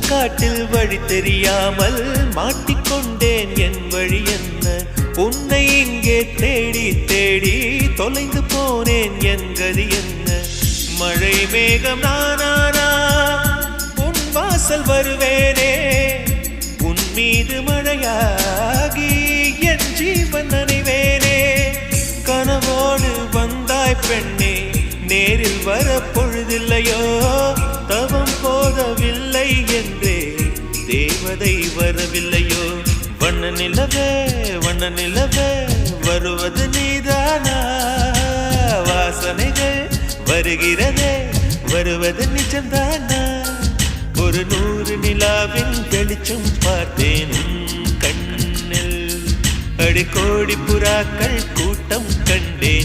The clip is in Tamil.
காட்டில் வழி தெரியாமல் மாட்டிக்கொண்டேன். என் வழி என்ன? உன்னை இங்கே தேடி தேடி தொலைந்து போனேன். என் கதி என்ன? மழை மேகம் நானானா? உன் வாசல் வருவேனே? உன் மீது மழையாகி என் ஜீவன் நனைவேனே? கனவோடு வந்தாய் பெண்ணே நேரில் வர தேவதை வரவில்லையோ? வண்ண நிலவே வண்ண நிலவே வருவது நீதானா? வாசனைகள் வருகிறதே வருவது நிஜம்தானா? ஒரு நூறு நிலாவின் வெளிச்சம் பார்த்தேன் கண்ணில். அடிக்கோடி புறாக்கள் கூட்டம் கண்டே